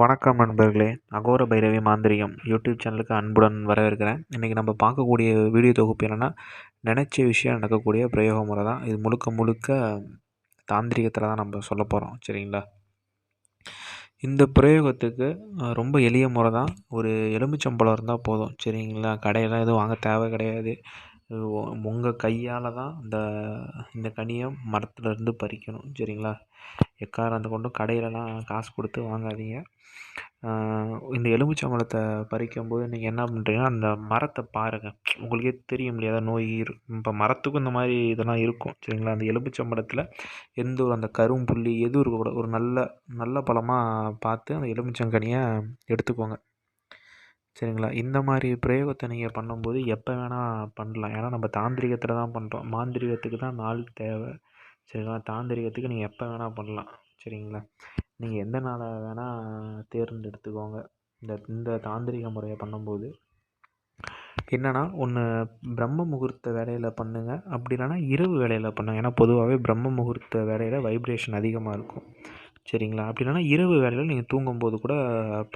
வணக்கம் நண்பர்களே அகோர பைரவி மாந்திரியம் யூடியூப் சேனலுக்கு அன்புடன் வரவேற்கிறேன். இன்றைக்கி நம்ம பார்க்கக்கூடிய வீடியோ தொகுப்பு என்னென்னா நினச்ச விஷயம் நடக்கக்கூடிய பிரயோக முறை தான். இது முழுக்க முழுக்க தாந்திரிகத்தில் தான் நம்ம சொல்ல போகிறோம் சரிங்களா? இந்த பிரயோகத்துக்கு ரொம்ப எளிய முறை தான். ஒரு எலுமிச்சம்பழம் இருந்தால் போதும் சரிங்களா? கடையெல்லாம் எதுவும் வாங்க தேவை கிடையாது. உங்கள் கையால் தான் இந்த இந்த கனியை மரத்துலேருந்து பறிக்கணும். சரிங்களா? எக்காரணத்தை கொண்டும் கடையிலலாம் காசு கொடுத்து வாங்காதீங்க. இந்த எலுமிச்சம்பழத்தை பறிக்கும்போது நீங்கள் என்ன பண்ணுறீங்கன்னா அந்த மரத்தை பாருங்கள் உங்களுக்கே தெரியும் இல்லையா? நோய் இப்போ மரத்துக்கும் இந்த மாதிரி இதெல்லாம் இருக்கும். சரிங்களா? அந்த எலுமிச்சம்பழத்தில் எந்த ஒரு அந்த கரும்புள்ளி எதுவும் இருக்கக்கூடாது. ஒரு நல்ல நல்ல பழமாக பார்த்து அந்த எலுமிச்சங்கனியை எடுத்துக்கோங்க. சரிங்களா? இந்த மாதிரி பிரயோகத்தை நீங்கள் பண்ணும்போது எப்போ வேணால் பண்ணலாம். ஏன்னா நம்ம தாந்திரிகத்தில் தான் பண்ணுறோம் மாந்திரிகத்துக்கு தான் நாள் தேவை. சரிங்களா? தாந்திரிகத்துக்கு நீங்கள் எப்போ வேணால் பண்ணலாம். சரிங்களா? நீங்கள் எந்த நாளை வேணால் தேர்ந்தெடுத்துக்கோங்க. இந்த இந்த தாந்திரிக முறையை பண்ணும்போது. என்னென்னா ஒன்று பிரம்ம முகூர்த்த வேலையில் பண்ணுங்கள் அப்படி இல்லைன்னா இரவு வேலையில் பண்ணுங்கள் ஏன்னா பொதுவாகவே பிரம்ம முகூர்த்த வேலையில் வைப்ரேஷன் அதிகமாக இருக்கும். சரிங்களா? அப்படி இல்லைனா இரவு வேலையில் நீங்கள் தூங்கும்போது கூட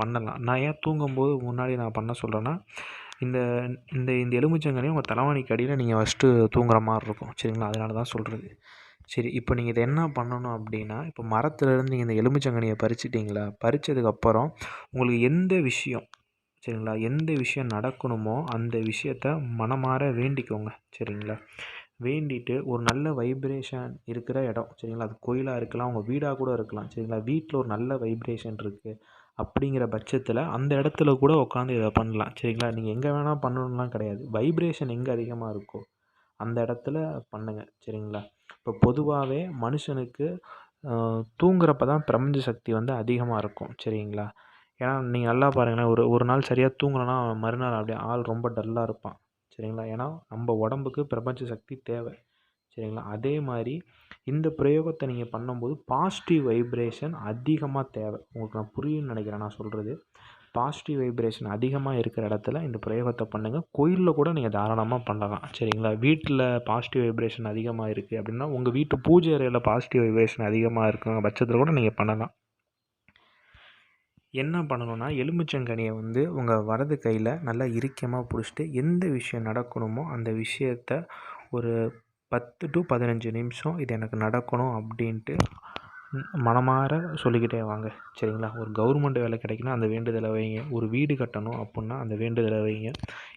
பண்ணலாம். நான் ஏன் தூங்கும்போது முன்னாடி நான் பண்ண சொல்கிறேன்னா இந்த இந்த இந்த எலுமிச்சங்கனியை உங்கள் தலைவாணிக்கு அடியில் நீங்கள் ஃபஸ்ட்டு தூங்குற மாதிரி இருக்கும். சரிங்களா? அதனால தான் சொல்கிறது சரி இப்போ நீங்கள் இதை என்ன பண்ணணும் அப்படின்னா இப்போ மரத்துலேருந்து நீங்கள் இந்த எலுமிச்சங்கனியை பறிச்சிட்டிங்களா? பறித்ததுக்கப்புறம் உங்களுக்கு எந்த விஷயம் சரிங்களா? எந்த விஷயம் நடக்கணுமோ அந்த விஷயத்த மனமாற வேண்டிக்கோங்க. சரிங்களா? வேண்டிட்டு ஒரு நல்ல வைப்ரேஷன் இருக்கிற இடம். சரிங்களா? அது கோயிலாக இருக்கலாம் உங்கள் வீடாக கூட இருக்கலாம். சரிங்களா? வீட்டில் ஒரு நல்ல வைப்ரேஷன் இருக்குது அப்படிங்கிற பட்சத்தில் அந்த இடத்துல கூட உட்காந்து இதை பண்ணலாம். சரிங்களா? நீங்கள் எங்கே வேணால் பண்ணணும்லாம் கிடையாது. வைப்ரேஷன் எங்கே அதிகமாக இருக்கோ அந்த இடத்துல பண்ணுங்கள் சரிங்களா? இப்போ பொதுவாகவே மனுஷனுக்கு தூங்குறப்ப தான் பிரபஞ்ச சக்தி வந்து அதிகமாக இருக்கும். சரிங்களா? ஏன்னா நீங்கள் நல்லா பாருங்களேன் ஒரு ஒரு நாள் சரியாக தூங்கலைன்னா மறுநாள் அப்படியே ஆள் ரொம்ப டல்லாக இருப்பான். சரிங்களா? ஏன்னா நம்ம உடம்புக்கு பிரபஞ்ச சக்தி தேவை. சரிங்களா? அதே மாதிரி இந்த பிரயோகத்தை நீங்கள் பண்ணும்போது பாசிட்டிவ் வைப்ரேஷன் அதிகமாக தேவை. உங்களுக்கு நான் புரியும்னு நினைக்கிறேன் நான் சொல்கிறது பாசிட்டிவ் வைப்ரேஷன் அதிகமாக இருக்கிற இடத்துல இந்த பிரயோகத்தை பண்ணுங்கள் கோயிலில் கூட நீங்கள் தாராளமாக பண்ணலாம். சரிங்களா? வீட்டில் பாசிட்டிவ் வைப்ரேஷன் அதிகமாக இருக்குது அப்படின்னா உங்கள் வீட்டு பூஜை அறையில் பாசிட்டிவ் வைப்ரேஷன் அதிகமாக இருக்கிற பட்சத்தில் கூட நீங்கள் பண்ணலாம். என்ன பண்ணணும்னா எலுமிச்சங்கனியை வந்து உங்கள் வரது கையில் நல்லா இறுக்கமாக பிடிச்சிட்டு எந்த விஷயம் நடக்கணுமோ அந்த விஷயத்த ஒரு பத்து டு பதினஞ்சு நிமிஷம் இது எனக்கு நடக்கணும் அப்படின்ட்டு மனமாற சொல்லிக்கிட்டே வாங்க. சரிங்களா? ஒரு கவர்மெண்ட் வேலை கிடைக்கணும் அந்த வேண்டுதலை வைங்க. ஒரு வீடு கட்டணும் அப்புடின்னா அந்த வேண்டுதலை வைங்க.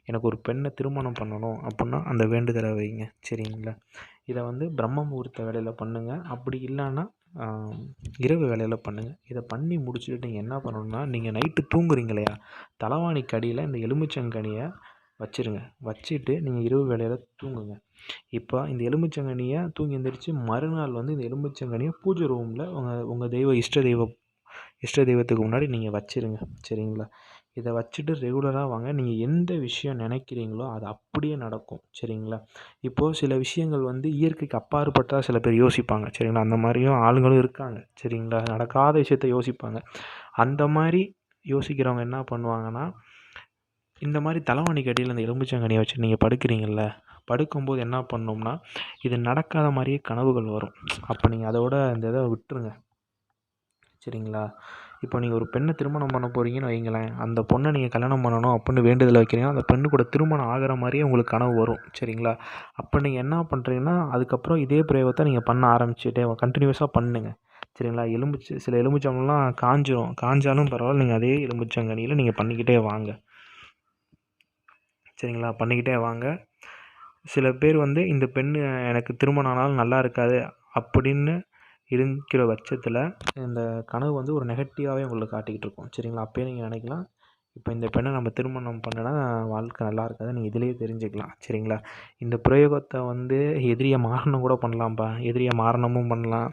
எனக்கு ஒரு பெண்ணை திருமணம் பண்ணணும் அப்புடின்னா அந்த வேண்டுதலை வைங்க. சரிங்களா? இதை வந்து பிரம்ம முகூர்த்த வேலையில் பண்ணுங்கள் அப்படி இல்லைன்னா இரவு வேலையில் பண்ணுங்கள் இதை பண்ணி முடிச்சுட்டு நீங்கள் என்ன பண்ணணுன்னா நீங்கள் நைட்டு தூங்குறீங்க இல்லையா தலைவாணிக்கு அடியில் இந்த எலுமிச்சங்கனியை வச்சுருங்க. வச்சுட்டு நீங்கள் இரவு வேலையில் தூங்குங்க. இப்போ இந்த எலுமிச்சங்கனியை தூங்கி எந்திரிச்சு மறுநாள் வந்து இந்த எலுமிச்சங்கனியை பூஜை ரூமில் உங்கள் உங்கள் தெய்வ இஷ்ட தெய்வம் இஷ்ட தெய்வத்துக்கு முன்னாடி நீங்கள் வச்சுருங்க. சரிங்களா? இதை வச்சுட்டு ரெகுலராக வாங்க. நீங்கள் எந்த விஷயம் நினைக்கிறீங்களோ அது அப்படியே நடக்கும். சரிங்களா? இப்போது சில விஷயங்கள் வந்து இயற்கைக்கு அப்பாற்பட்டதாக சில பேர் யோசிப்பாங்க. சரிங்களா? அந்த மாதிரியும் ஆளுங்களும் இருக்காங்க. சரிங்களா? நடக்காத விஷயத்த யோசிப்பாங்க. அந்த மாதிரி யோசிக்கிறவங்க என்ன பண்ணுவாங்கன்னா இந்த மாதிரி தலைவாணிக்கு அடியில் அந்த எலும்புச்சங்கனியை வச்சு நீங்கள் படுக்கிறீங்கள்ல படுக்கும்போது என்ன பண்ணோம்னா இது நடக்காத மாதிரியே கனவுகள் வரும். அப்போ நீங்கள் அதோட இந்த இதை விட்டுருங்க. சரிங்களா? இப்போ நீங்கள் ஒரு பெண்ணை திருமணம் பண்ண போகிறீங்கன்னு வைங்களேன் அந்த பொண்ணை நீங்கள் கல்யாணம் பண்ணணும் அப்புடின்னு வேண்டுதல் வைக்கிறீங்க அந்த பெண்ணு கூட திருமணம் ஆகிற மாதிரியே உங்களுக்கு கனவு வரும் சரிங்களா? அப்போ நீங்கள் என்ன பண்ணுறீங்கன்னா அதுக்கப்புறம் இதே பிரயோகத்தை நீங்கள் பண்ண ஆரம்பிச்சுட்டே கண்டினியூஸாக பண்ணுங்கள் சரிங்களா? எலுமிச்சு சில எலுமிச்சம்பழம்லாம் காஞ்சிரும் காஞ்சாலும் பரவாயில்ல நீங்கள் அதே எலுமிச்சங்கனியில் நீங்கள் பண்ணிக்கிட்டே வாங்க சரிங்களா? பண்ணிக்கிட்டே வாங்க. சில பேர் வந்து இந்த பெண் எனக்கு திருமணம் ஆனாலும் நல்லா இருக்காது அப்படின்னு இருக்கிற பட்சத்தில் இந்த கனவு வந்து ஒரு நெகட்டிவாகவே உங்களுக்கு காட்டிக்கிட்டு இருக்கும். சரிங்களா? அப்போயே நீங்கள் நினைக்கலாம். இப்போ இந்த பெண்ணை நம்ம திருமணம் பண்ணனா வாழ்க்கை நல்லா இருக்காது நீங்கள் இதிலேயே தெரிஞ்சுக்கலாம். சரிங்களா? இந்த பிரயோகத்தை வந்து எதிரியை மாறணும் கூட பண்ணலாம்ப்பா எதிரியை மாரணமும் பண்ணலாம்.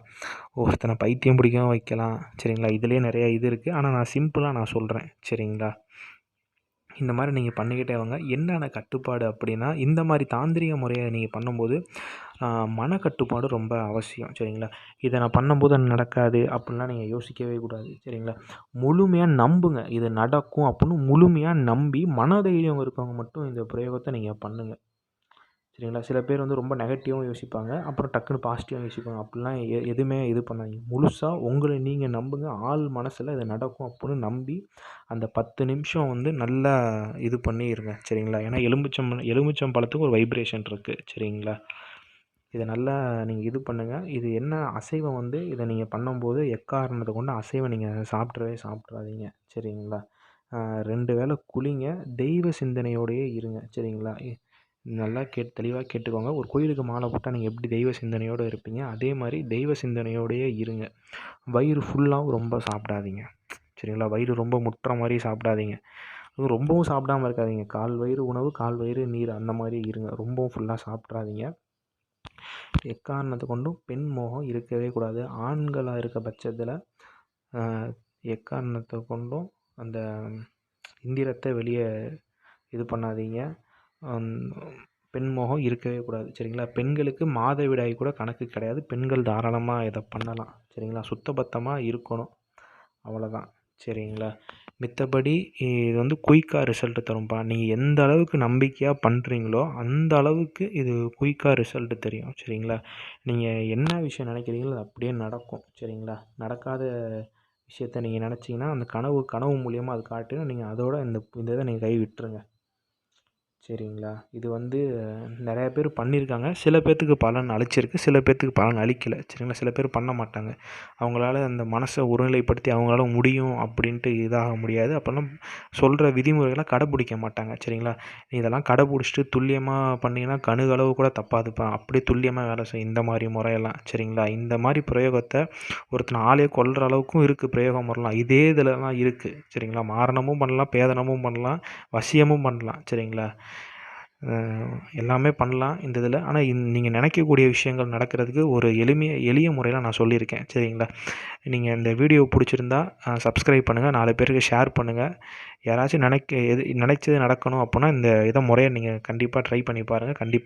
ஒருத்தனை பைத்தியம் பிடிக்கவும் வைக்கலாம். சரிங்களா? இதுலேயே நிறையா இது இருக்குது ஆனால் நான் சிம்பிளாக நான் சொல்கிறேன் சரிங்களா? இந்த மாதிரி நீங்கள் பண்ணிக்கிட்டே வாங்க. என்னென்ன கட்டுப்பாடு அப்படின்னா இந்த மாதிரி தாந்திரிக முறையை நீங்கள் பண்ணும்போது மனக்கட்டுப்பாடு ரொம்ப அவசியம் சரிங்களா? இதை நான் பண்ணும்போது நடக்காது அப்படிலாம் நீங்கள் யோசிக்கவே கூடாது சரிங்களா? முழுமையாக நம்புங்க இது நடக்கும் அப்படின்னு முழுமையாக நம்பி மனதைரியம் இருக்கவங்க மட்டும் இந்த பிரயோகத்தை நீங்கள் பண்ணுங்கள் சரிங்களா? சில பேர் வந்து ரொம்ப நெகட்டிவாகவும் யோசிப்பாங்க அப்புறம் டக்குன்னு பாசிட்டிவாக யோசிப்பாங்க அப்படிலாம் எ எதுவுமே இது பண்ணாதீங்க. முழுசாக உங்களை நீங்கள் நம்புங்க ஆள் மனசில் இது நடக்கும் அப்படின்னு நம்பி அந்த பத்து நிமிஷம் வந்து நல்லா இது பண்ணி இருங்க சரிங்களா? ஏன்னா எலுமிச்சம் எலுமிச்சம் பழத்துக்கு ஒரு வைப்ரேஷன் இருக்குது சரிங்களா? இதை நல்லா நீங்கள் இது பண்ணுங்கள் இது என்ன அசைவம் வந்து இதை நீங்கள் பண்ணும்போது எக்காரணத்தை கொண்டு அசைவம் நீங்கள் சாப்பிட்றவே சாப்பிட்றாதீங்க சரிங்களா? ரெண்டு வேளை குளிங்க. தெய்வ சிந்தனையோடையே இருங்க. சரிங்களா? நல்லா கேட் தெளிவாக கேட்டுக்கோங்க. ஒரு கோயிலுக்கு மாலை போட்டால் நீங்கள் எப்படி தெய்வ சிந்தனையோடு இருப்பீங்க? அதே மாதிரி தெய்வ சிந்தனையோடையே இருங்க. வயிறு ஃபுல்லாகவும் ரொம்ப சாப்பிடாதீங்க. சரிங்களா? வயிறு ரொம்ப முட்டுற மாதிரி சாப்பிடாதீங்க. ரொம்பவும் சாப்பிடாம இருக்காதீங்க. கால் வயிறு உணவு கால் வயிறு நீர் அந்த மாதிரி இருங்க. ரொம்பவும் ஃபுல்லாக சாப்பிட்றாதீங்க எக்காரணத்தை கொண்டும் பெண் மோகம் இருக்கவே கூடாது. ஆண்களாக இருக்க பட்சத்தில் எக்காரணத்தை கொண்டும் அந்த இந்திரத்தை வெளியே இது பண்ணாதீங்க. பெண் மோகம் இருக்கவே கூடாது. சரிங்களா? பெண்களுக்கு மாதவிடாய் கூட கணக்கு கிடையாது. பெண்கள் தாராளமாக இதை பண்ணலாம். சரிங்களா? சுத்தபத்தமாக இருக்கணும். அவ்வளோதான் சரிங்களா? மித்தபடி இது வந்து குயிக்காக ரிசல்ட்டு தரும்ப்பா நீங்கள் எந்த அளவுக்கு நம்பிக்கையாக பண்ணுறீங்களோ அந்த அளவுக்கு இது குயிக்காக ரிசல்ட்டு தெரியும். சரிங்களா? நீங்கள் என்ன விஷயம் நினைக்கிறீங்களோ அது அப்படியே நடக்கும். சரிங்களா? நடக்காத விஷயத்த நீங்கள் நினச்சிங்கன்னா அந்த கனவு கனவு மூலியமாக அது காட்டும் நீங்கள் அதோட இந்த இந்த இதை நீங்கள் கை விட்டுருங்க சரிங்களா? இது வந்து நிறையா பேர் பண்ணியிருக்காங்க. சில பேர்த்துக்கு பலன் அளிச்சிருக்கு. சில பேர்த்துக்கு பலன் அளிக்கலை. சரிங்களா? சில பேர் பண்ண மாட்டாங்க. அவங்களால அந்த மனசை ஒருநிலைப்படுத்தி அவங்களால முடியும் அப்படின்ட்டு இதாக முடியாது. அப்போல்லாம் சொல்கிற விதிமுறைகளை கடைப்பிடிக்க மாட்டாங்க. சரிங்களா? நீ இதெல்லாம் கடைப்பிடிச்சிட்டு துல்லியமாக பண்ணிங்கன்னா கணுகளவு கூட தப்பாதுப்பா. அப்படியே துல்லியமாக வேலை செய்யும் இந்த மாதிரி முறையெல்லாம். சரிங்களா? இந்த மாதிரி பிரயோகத்தை ஒருத்தனை ஆளே கொள்கிற அளவுக்கும் இருக்குது பிரயோகம் முறைலாம் இதே இதிலலாம் இருக்குது சரிங்களா? மாரணமும் பண்ணலாம் பேதனமும் பண்ணலாம் வசியமும் பண்ணலாம். சரிங்களா? எல்லாமே பண்ணலாம் இந்த இதில். ஆனால் இந் நீங்கள் நினைக்கக்கூடிய விஷயங்கள் நடக்கிறதுக்கு ஒரு எளிமைய எளிய முறையில் நான் சொல்லியிருக்கேன். சரிங்களா? நீங்கள் இந்த வீடியோ பிடிச்சிருந்தா சப்ஸ்கிரைப் பண்ணுங்கள் நாலு பேருக்கு ஷேர் பண்ணுங்கள் யாராச்சும் நினைக்க எது நினைச்சது நடக்கணும் அப்புடின்னா இந்த இதை முறையை நீங்கள் கண்டிப்பாக ட்ரை பண்ணி பாருங்கள் கண்டிப்பாக